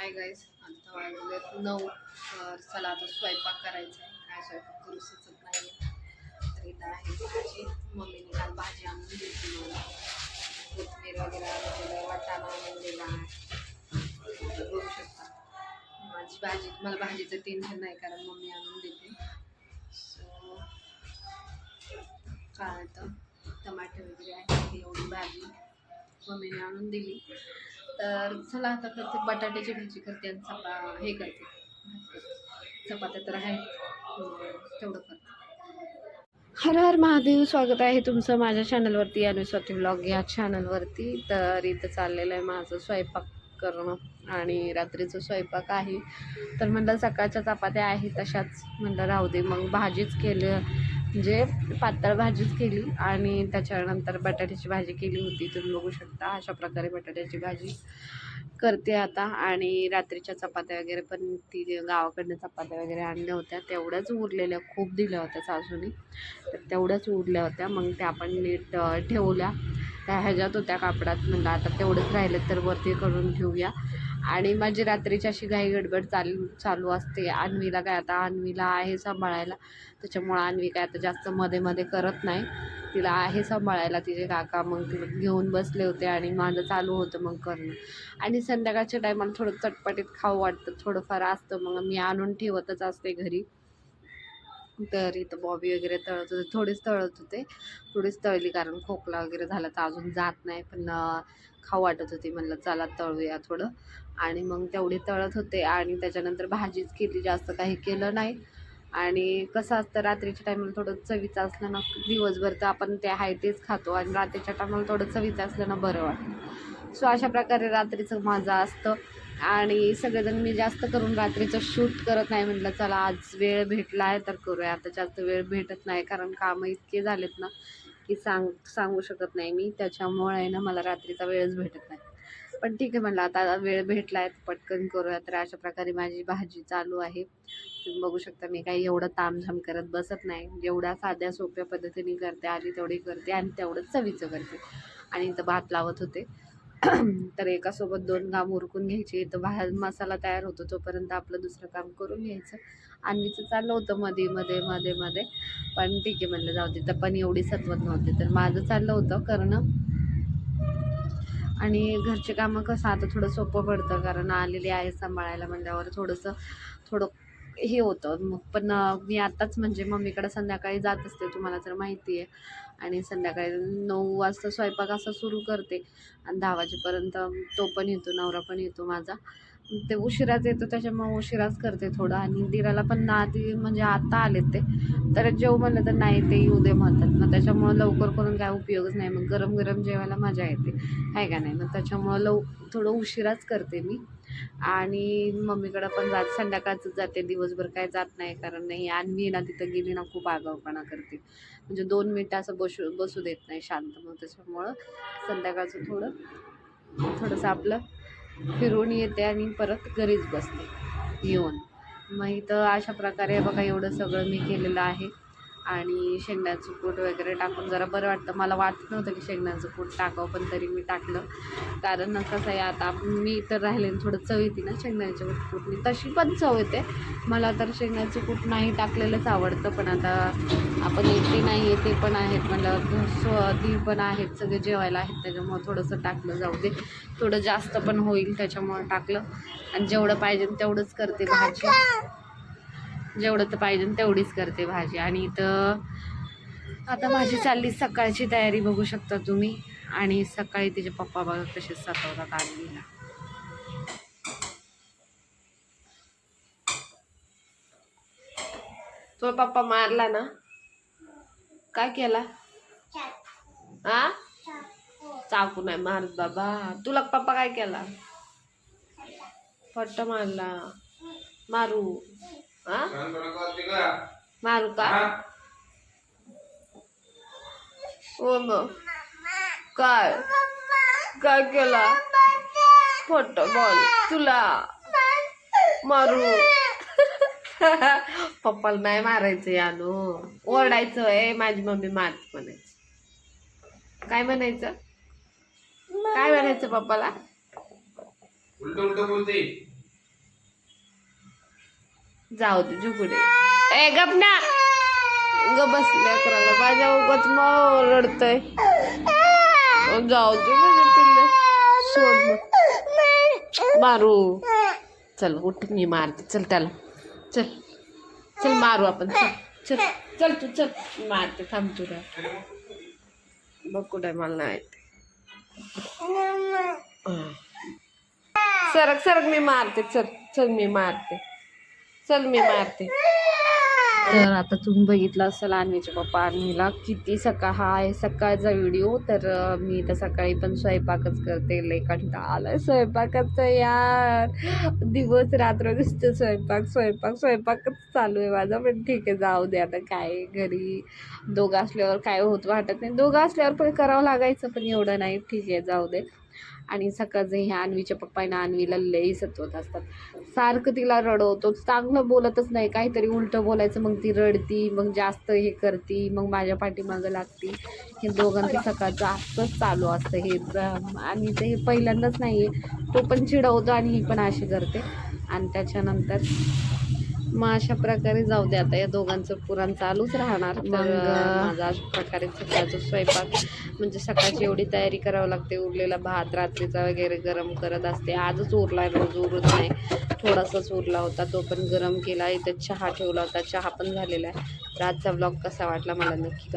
Hi guys आता वाजलेत नऊ. तर चला आता स्वयंपाक करायचा आहे. काय स्वयंपाक करू सुचत नाही. तर इथं आहे भाजी मम्मीने काल भाजी आणून दिली. मला कोथमीर वगैरे आणून दिलं वाटाणा आणून दिला आहे बघू शकता. माझी भाजी मला भाजीचं टेन्शन नाही कारण मम्मी आणून देते. सो काय तर टमाटे वगैरे आहे एवढी भाजी मम्मीने आणून दिली. तर चला आता करते बटाट्याची भाजी करते आणि चपा हे करते. चपात्या तर आहेत. तेवढं करते. हर हर महादेव स्वागत आहे तुमचं माझ्या चॅनलवरती आणि ब्लॉग या चॅनलवरती तर इथं चाललेलं आहे माझं स्वयंपाक करणं. आणि रात्रीचं स्वयंपाक आहे. तर म्हणलं सकाळच्या चपात्या आहेत तशाच. म्हणलं राहू दे मग भाजीच केलं. म्हणजे पातळ भाजीच केली आणि त्याच्यानंतर बटाट्याची भाजी केली होती. तुम्ही बघू शकता अशा प्रकारे बटाट्याची भाजी करते आता. आणि रात्रीच्या चपात्या वगैरे पण ती गावाकडनं चपात्या वगैरे आणल्या होत्या. तेवढ्याच उरलेल्या खूप दिल्या होत्या सासूनी. तर तेवढ्याच उरल्या होत्या. मग त्या आपण नीट ठेवल्या. त्या ह्याच्यात होत्या कापडात. म्हणलं आता तेवढंच राहिलं तर वरती करून ठेवूया. आणि माझी रात्रीची अशी घाई गडबड चालू चालू असते. अन्वीला काय आता अन्वीला आहे सांभाळायला. त्याच्यामुळं अन्वी काय आता जास्त मध्ये मध्ये करत नाही. तिला आहे सांभाळायला तिचे काका. मग तिला घेऊन बसले होते आणि माझं चालू होतं मग करणं. आणि संध्याकाळच्या टायमाला थोडं चटपटीत खाऊ वाटतं. थोडंफार असतं. मग मी आणून ठेवतच असते घरी. तर इथं बॉबी वगैरे तळत होते. थोडीच तळत होते. थोडीच तळली कारण खोकला वगैरे झाला तर अजून जात नाही. पण खाऊ वाटत होती. म्हणलं चला तळूया थोडं. आणि मग तेवढी तळत होते आणि त्याच्यानंतर भाजीच केली. जास्त काही केलं नाही. आणि कसं असतं रात्रीच्या टायमाला थोडं चवीचं असलं ना दिवसभर तर आपण ते आहे तेच खातो. आणि रात्रीच्या टायमाला थोडं चवीचं असलं ना बरं वाटतं. सो अशा प्रकारे रात्रीचं माझं असतं. आणि सगळेजण मी जास्त करून रात्रीचं शूट करत नाही म्हटलं चला आज वेळ भेटला आहे तर करूया. आता जास्त वेळ भेटत नाही कारण कामं इतके झालेत ना की सांग सांगू शकत नाही मी. त्याच्यामुळे ना मला रात्रीचा वेळच भेटत नाही. पण ठीक आहे म्हटलं आता वेळ भेटला आहे पटकन करूया. तर अशा प्रकारे माझी भाजी चालू आहे. तुम्ही बघू शकता मी काही एवढं तामझाम करत बसत नाही. जेवढ्या साध्या सोप्या पद्धतीने करते आली तेवढी करते आणि तेवढंच चवीचं करते. आणि इथं भात लावत होते. तर एकासोबत दोन काम उरकून घ्यायचे. तर बाहेर मसाला तयार होतो तोपर्यंत आपलं दुसरं काम करून घ्यायचं. आणवीचं चाललं होतं मध्ये मध्ये मध्ये मध्ये. पण ठीक आहे म्हणलं जाऊ दे. तर पण एवढी सत्वत नव्हती. तर माझं चाललं होतं करणं. आणि घरचे कामं कसं आता थोडं सोपं पडतं. कारण आलेली आहे सांभाळायला म्हणल्यावर थोडंसं थोडं हे होतं. मग पण मी आत्ताच म्हणजे मम्मीकडे संध्याकाळी जात असते तुम्हाला तर माहिती आहे. आणि संध्याकाळी नऊ वाजता स्वयंपाक असा सुरू करते. आणि दहा वाजेपर्यंत तो पण येतो नवरा पण येतो माझा. ते उशिराच येतो त्याच्यामुळे उशिराच करते थोडं. आणि दिराला पण ना आधी म्हणजे आता आलेत ते. तर जेव म्हणलं तर नाही ते येऊ दे म्हणतात. मग त्याच्यामुळं लवकर करून काय उपयोगच नाही. मग गरम गरम जेवायला मजा येते. आहे का नाही? मग त्याच्यामुळं लव थोडं उशिराच करते मी. आणि मम्मीकडं पण जात संध्याकाळचं जाते. दिवसभर काय जात नाही कारण नाही. आणि मी ना तिथं गेली ना खूप आगाऊपणा करते. म्हणजे दोन मिनटं असं बसू बसू देत नाही शांत. मग त्याच्यामुळं संध्याकाळचं थोडं थोडंसं आपलं फिरून येते आणि परत घरीच बसते. येऊन. मग इथं अशा प्रकारे बघा एवढं सगळं मी केलेलं आहे. आणि शेंगदाचं कूट वगैरे टाकून जरा बरं वाटतं. मला वाटत नव्हतं की शेंगदाचं कूट टाकावं पण तरी मी टाकलं. कारण कसं आहे आता मी तर राहिले थोडं चव येते ना शेंगण्याच्या कूटनी तशी पण चव येते. मला तर शेंगदाचं कूट नाही टाकलेलंच आवडतं पण आता आपण येते नाही येते पण आहेत. म्हणलं ती पण आहेत सगळे जेवायला आहेत त्याच्यामुळं थोडंसं टाकलं जाऊ दे. थोडं जास्त पण होईल त्याच्यामुळं टाकलं. आणि जेवढं पाहिजे तेवढंच करते भाजी. जेवढं तर पाहिजे तेवढीच करते भाजी. आणि इथं आता माझी चालली सकाळची तयारी बघू शकता तुम्ही. आणि सकाळी तिचे पप्पा बघा कसे सतवतात आणलीला तो पप्पा मारला ना? काय केला? हा चाकू नाही मारत बाबा. तुला पप्पा काय केला? फट्ट मारला. मारू. मारू का हो मग काय? काय केला? फट बोल तुला. मारू. पप्पाला नाही मारायचं यानो ओरडायचं आहे माझी मम्मी मार म्हणायचं. काय म्हणायचं? काय म्हणायचं पप्पाला? उलट उलट बोलते. जाऊ दे. जुगुडे ए गप ना. ग बसल्या करायला माझ्या उगाच मग रडतय. जाऊ दे माझे पिल्ले सोड. मारू. चल उठ मी मारते. चल त्याला. चल. चल मारू आपण. चल चल चल तू चल. मारते थांब तुला. बघ कुठे मला नाही. सरक सरक मी मारते. चल चल मी मारते. चल मी मारते. तर आता तुम्ही बघितलं असेल अन्वीच्या पप्पा अन्वीला किती सकाळ हा आहे सकाळचा व्हिडिओ तर मी तर सकाळी पण स्वयंपाकच करते. लय कंटाळा आलाय स्वयंपाकाचं यार. दिवस रात्र नुसतं स्वयंपाक स्वयंपाक स्वयंपाकच चालू आहे माझा. पण ठीक आहे जाऊ दे आता काय घरी. दोघं असल्यावर काय होत वाटत नाही. दोघं असल्यावर पण करावं लागायचं पण एवढं नाही. ठीक आहे जाऊ दे. आणि सकाळचं ह्या अन्वीच्या पप्पांना अन्वीला लई सतवत असतात. सारखं तिला रडवतो. चांगलं बोलतच नाही. काहीतरी उलटं बोलायचं मग ती रडती मग जास्त हे करती मग माझ्या पाठीमागं लागती. हे दोघांचं सकाळचं असंच चालू असतं. हे आणि ते हे पहिल्यांदाच नाही आहे तो पण चिडवतो आणि ही पण अशी करते. आणि त्याच्यानंतर मग अशा प्रकारे जाऊ दे आता या दोघांचं पुराण चालूच राहणार. तर मग- माझा अशा प्रकारे सकाळचा स्वयंपाक म्हणजे सकाळची एवढी तयारी करावं लागते. उरलेला भात रात्रीचा वगैरे गरम करत असते. आजच उरला रोज उरत नाही. थोडासाच उरला होता तो पण गरम केला. इथं चहा ठेवला होता. चहा पण झालेला आहे. तर आजचा ब्लॉग कसा वाटला मला नक्की